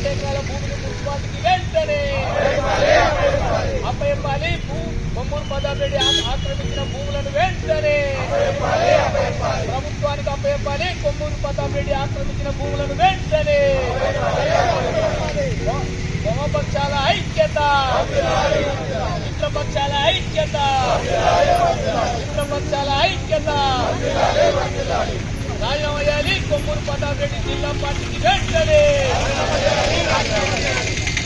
రెండు ఎకరాల భూమిని మున్సిపాలిటీకి వెంటనే. అప్పయ్యపాలి బొమ్మూరు పదారెడ్డి ఆక్రమించిన భూములను వెంటనే. ప్రభుత్వానికి అప్పయ్యపాలి కొమ్మూరు ప్రతాపరెడ్డి ఆక్రమించిన భూములను వెంటనే. వామపక్షాల ఐక్యత. మిత్రపక్షాల ఐక్యత. మిత్రపక్షాల ఐక్యత. రాజీనామా చేయాలి కొమ్మూరు ప్రతాపరెడ్డి జిల్లా పార్టీకి వెంటనే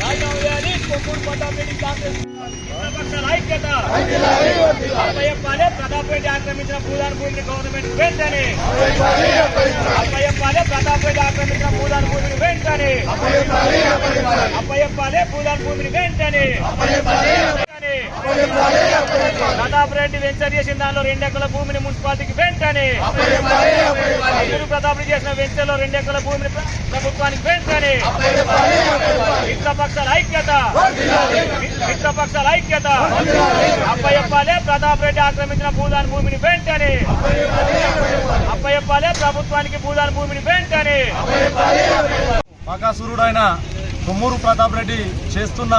రాజీనామా చేయాలి కొమ్మూరు ప్రతాపరెడ్డి కాంగ్రెస్ మిత్రపక్షాల ఐక్యత అప్పయ్యపాలే ప్రతాపరెడ్డి ఆక్రమించిన భూదాన్ భూమిని గవర్నమెంట్ వెంటనే అప్పయ్యపాలే ప్రతాపరెడ్డి ఆక్రమించిన భూదాన్ భూమిని వెంటనే అప్పయ్యపాలే భూదాన్ భూమిని వెంటనే వెంటనే. ప్రతాపరెడ్డి వెంచర్ చేసిన దానిలో రెండు ఎకరాల భూమిని మున్సిపాలిటీకి వెంటనే అల్లూరు ప్రతాపరెడ్డి చేసిన వెంచర్లో రెండు ఎకరాల భూమిని ప్ర- ప్రభుత్వానికి వెంటనే మిత్రపక్షాల ఐక్యత. మిత్రపక్షాల ఐక్యత. అప్పయ్యపాలే ప్రతాపరెడ్డి ఆక్రమించిన భూదాన్ భూమిని వెంటనే అప్పయ్యపాలే ప్రభుత్వానికి భూదాన్ భూమిని వెంటనే బకాసురుడైన కొమ్మూరు ప్రతాప్ రెడ్డి చేస్తున్న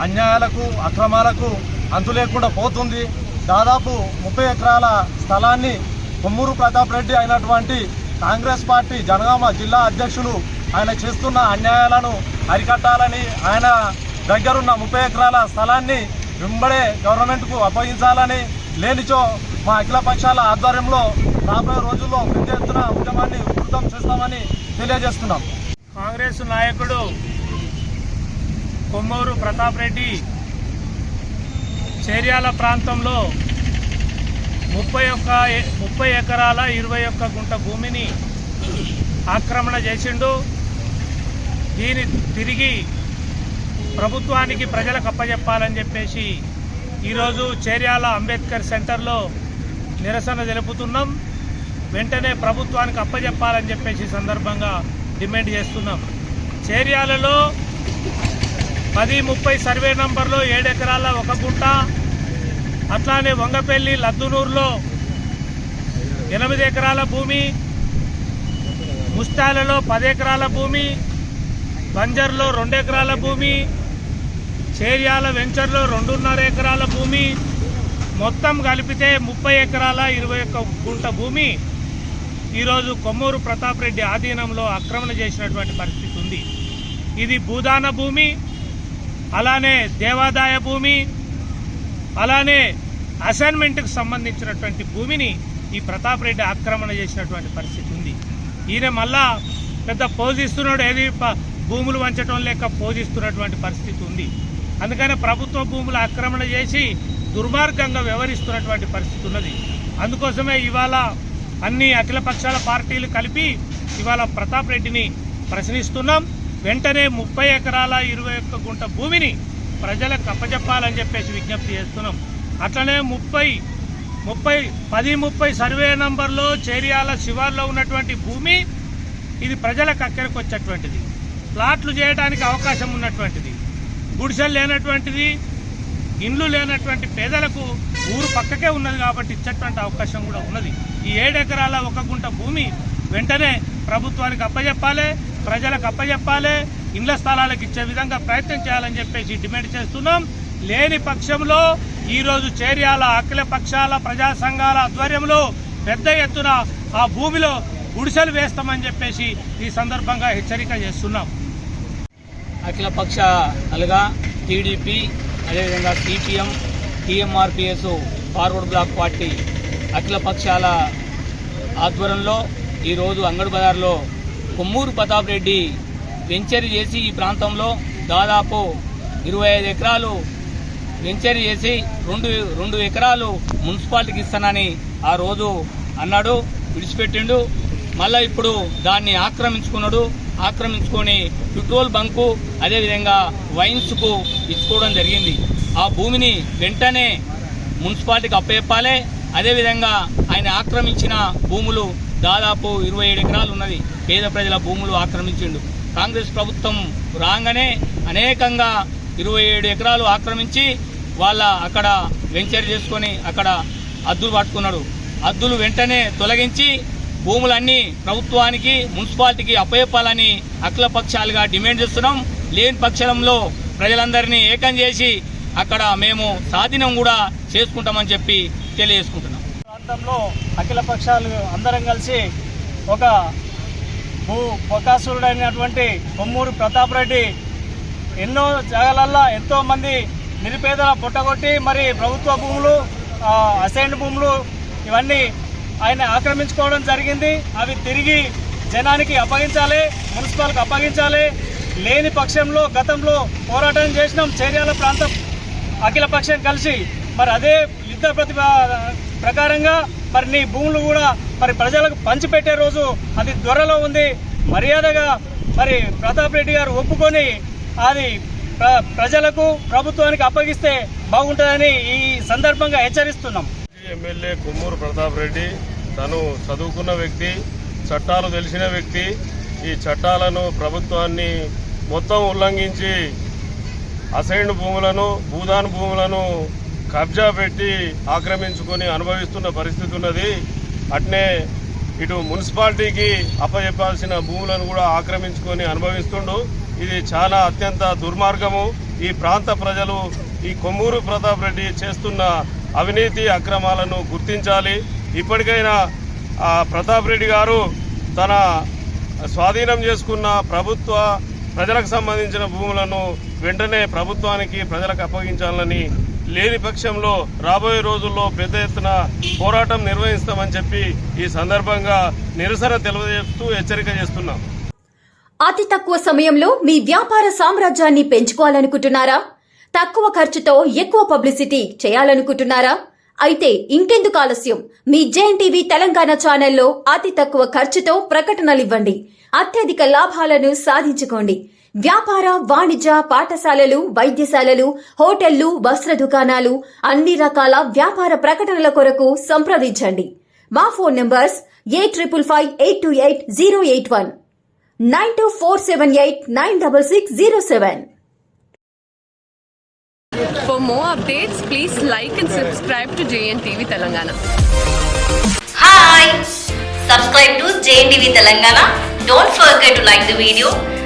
అన్యాయాలకు అక్రమాలకు అంతు లేకుండా పోతుంది. దాదాపు ముప్పై ఎకరాల స్థలాన్ని కొమ్మూరు ప్రతాప్ రెడ్డి అయినటువంటి కాంగ్రెస్ పార్టీ జనగామ జిల్లా అధ్యక్షులు ఆయన చేస్తున్న అన్యాయాలను అరికట్టాలని ఆయన దగ్గరున్న ముప్పై ఎకరాల స్థలాన్ని వెంబడే గవర్నమెంట్కు అప్పగించాలని లేనిచో మా అఖిల పక్షాల ఆధ్వర్యంలో రాబోయే రోజుల్లో పెద్ద ఎత్తున ఉద్యమాన్ని ఉధృతం చేస్తామని తెలియజేస్తున్నాం. కాంగ్రెస్ నాయకుడు కొమ్మూరు ప్రతాప్ రెడ్డి చేర్యాల ప్రాంతంలో ముప్పై ఒక్క ముప్పై ఎకరాల ఇరవై ఒక్క గుంట భూమిని ఆక్రమణ చేసిండు. దీని తిరిగి ప్రభుత్వానికి ప్రజలకు అప్పజెప్పాలని చెప్పేసి ఈరోజు చేర్యాల అంబేద్కర్ సెంటర్లో నిరసన తెలుపుతున్నాం. వెంటనే ప్రభుత్వానికి అప్పజెప్పాలని చెప్పేసి సందర్భంగా డిమాండ్ చేస్తున్నాం. చేర్యాలలో పది ముప్పై సర్వే నంబర్లో ఏడెకరాల ఒక గుంట అట్లానే వంగపల్లి లద్దునూరులో ఎనిమిది ఎకరాల భూమి ముస్తాలలో పది ఎకరాల భూమి బంజర్లో రెండు ఎకరాల భూమి చేర్యాల వెంచర్లో రెండున్నర ఎకరాల భూమి మొత్తం కలిపితే ముప్పై ఎకరాల ఇరవై ఒక్క గుంట భూమి. ఈరోజు కొమ్మూరు ప్రతాప్ రెడ్డి ఆధీనంలో ఆక్రమణ చేసినటువంటి పరిస్థితి ఉంది. ఇది భూదాన భూమి. అలానే దేవాదాయ భూమి అలానే అసైన్మెంట్కి సంబంధించినటువంటి భూమిని ఈ ప్రతాప్ రెడ్డి ఆక్రమణ చేసినటువంటి పరిస్థితి ఉంది. ఈయన మళ్ళా పెద్ద పోజిస్తున్నాడు ఏది భూములు వంచడం లేక పోజిస్తున్నటువంటి పరిస్థితి ఉంది. అందుకనే ప్రభుత్వ భూములు ఆక్రమణ చేసి దుర్మార్గంగా వ్యవహరిస్తున్నటువంటి పరిస్థితి ఉన్నది. అందుకోసమే ఇవాళ అన్ని అఖిల పక్షాల పార్టీలు కలిపి ఇవాళ ప్రతాప్ రెడ్డిని ప్రశ్నిస్తున్నాం. వెంటనే ముప్పై ఎకరాల ఇరవై ఒక్క గుంట భూమిని ప్రజలకు అప్పచెప్పాలని చెప్పేసి విజ్ఞప్తి చేస్తున్నాం. అట్లనే ముప్పై ముప్పై పది ముప్పై సర్వే నంబర్లో చేరియాల శివార్లో ఉన్నటువంటి భూమి ఇది ప్రజలకు అక్కడికి వచ్చేటువంటిది. ప్లాట్లు చేయడానికి అవకాశం ఉన్నటువంటిది. గుడిసెలు లేనటువంటిది ఇండ్లు లేనటువంటి పేదలకు ఊరు పక్కకే ఉన్నది కాబట్టి ఇచ్చేటువంటి అవకాశం కూడా ఉన్నది. ఈ ఏడెకరాల ఒక గుంట భూమి వెంటనే ప్రభుత్వానికి అప్పజెప్పాలి ప్రజలకు అప్పచెప్పాలి ఇండ్ల స్థలాలకు ఇచ్చే విధంగా ప్రయత్నం చేయాలని చెప్పేసి డిమాండ్ చేస్తున్నాం. లేని పక్షంలో ఈరోజు చేర్యాల అఖిల పక్షాల ప్రజా సంఘాల ఆధ్వర్యంలో పెద్ద ఎత్తున ఆ భూమిలో గుడిసెలు వేస్తామని చెప్పేసి ఈ సందర్భంగా హెచ్చరిక చేస్తున్నాం. అఖిల పక్షాలుగా టీడీపీ అదేవిధంగా CPM TMRPS Forward Bloc party అఖిల పక్షాల ఆధ్వర్యంలో ఈరోజు అంగడి బజార్లో కొమ్మూరు ప్రతాప్ రెడ్డి వెంచర్ చేసి ఈ ప్రాంతంలో దాదాపు ఇరవై ఐదు ఎకరాలు వెంచర్ చేసి రెండు రెండు ఎకరాలు మున్సిపాలిటీకి ఇస్తానని ఆ రోజు అన్నాడు విడిచిపెట్టిండు. మళ్ళా ఇప్పుడు దాన్ని ఆక్రమించుకున్నాడు. ఆక్రమించుకొని పెట్రోల్ బంకు అదేవిధంగా వైన్స్కు ఇచ్చుకోవడం జరిగింది. ఆ భూమిని వెంటనే మున్సిపాలిటీకి అప్పచెప్పాలి. అదేవిధంగా ఆయన ఆక్రమించిన భూములు దాదాపు ఇరవై ఏడు ఎకరాలు ఉన్నది. పేద ప్రజల భూములు ఆక్రమించిండు. కాంగ్రెస్ ప్రభుత్వం రాగానే అనేకంగా ఇరవై ఏడు ఎకరాలు ఆక్రమించి వాళ్ళ అక్కడ వెంచర్ చేసుకొని అక్కడ అద్దులు పట్టుకున్నాడు. అద్దులు వెంటనే తొలగించి భూములన్నీ ప్రభుత్వానికి మున్సిపాలిటీకి అప్పయప్పాలని అఖిలపక్షాలుగా డిమాండ్ చేస్తున్నాం. లేని పక్షంలో ప్రజలందరినీ ఏకం చేసి అక్కడ మేము స్వాధీనం కూడా చేసుకుంటామని చెప్పి తెలియజేసుకుంటున్నాం. ప్రాంతంలో అఖిల పక్షాలు అందరం కలిసి ఒక భూ బకాసురుడైనటువంటి కొమ్మూరు ప్రతాప్ రెడ్డి ఎన్నో జాగాలల్లో ఎంతో మంది నిరుపేదల పుట్టగొట్టి మరి ప్రభుత్వ భూములు అసైన్డ్ భూములు ఇవన్నీ ఆయన ఆక్రమించుకోవడం జరిగింది. అవి తిరిగి జనానికి అప్పగించాలి మున్సిపాల్కి అప్పగించాలి. లేని పక్షంలో గతంలో పోరాటం చేసినాం. చేర్యాల ప్రాంతం అఖిల పక్షం కలిసి మరి అదే యుద్ధ ప్రతిభ ప్రకారంగా మరి నీ భూములు కూడా మరి ప్రజలకు పంచిపెట్టే రోజు అది త్వరలో ఉంది. మర్యాదగా మరి ప్రతాప్ రెడ్డి గారు ఒప్పుకొని అది ప్ర- ప్రజలకు ప్రభుత్వానికి అప్పగిస్తే బాగుంటుందని ఈ సందర్భంగా హెచ్చరిస్తున్నాం. ఎమ్మెల్యే కొమ్మూరు ప్రతాప్ రెడ్డి తను చదువుకున్న వ్యక్తి చట్టాలు తెలిసిన వ్యక్తి. ఈ చట్టాలను ప్రభుత్వాన్ని మొత్తం ఉల్లంఘించి అసైన్డ్ భూములను భూదాన్ భూములను కబ్జా పెట్టి ఆక్రమించుకొని అనుభవిస్తున్న పరిస్థితి ఉన్నది. అట్నే ఇటు మున్సిపాలిటీకి అప్పచెప్పాల్సిన భూములను కూడా ఆక్రమించుకొని అనుభవిస్తుండు. ఇది చాలా అత్యంత దుర్మార్గము. ఈ ప్రాంత ప్రజలు ఈ కొమ్మూరు ప్రతాప్ రెడ్డి చేస్తున్న అవినీతి అక్రమాలను గుర్తించాలి. ఇప్పటికైనా ప్రతాప్ రెడ్డి గారు తన స్వాధీనం చేసుకున్న ప్రభుత్వ ప్రజలకు సంబంధించిన భూములను వెంటనే ప్రభుత్వానికి ప్రజలకు అప్పగించాలని లేని పక్షంలో రాబోయే రోజుల్లో పెద్ద ఎత్తున పోరాటం నిర్వహిస్తామని చెప్పి ఈ సందర్భంగా నిరసన తెలియజేస్తూ హెచ్చరిక చేస్తున్నాం. అతి తక్కువ సమయంలో మీ వ్యాపార సామ్రాజ్యాన్ని పెంచుకోవాలనుకుంటున్నారా? తక్కువ ఖర్చుతో ఎక్కువ పబ్లిసిటీ చేయాలనుకుంటున్నారా? అయితే ఇంకెందుకు ఆలస్యం? మీ జేఎన్ టీవీ తెలంగాణ ఛానల్లో అతి తక్కువ ఖర్చుతో ప్రకటనలివ్వండి. అత్యధిక లాభాలను సాధించుకోండి. వ్యాపార వాణిజ్య పాఠశాలలు వైద్యశాలలు హోటళ్ళు వస్త్ర దుకాణాలు అన్ని రకాల వ్యాపార ప్రకటనల కొరకు సంప్రదించండి మా phone numbers eight triple five eight two eight zero eight one nine two four seven eight nine double six zero seven For more updates, please like and subscribe to JNTV Telangana. Hi! Subscribe to JNTV Telangana. Don't forget to like the video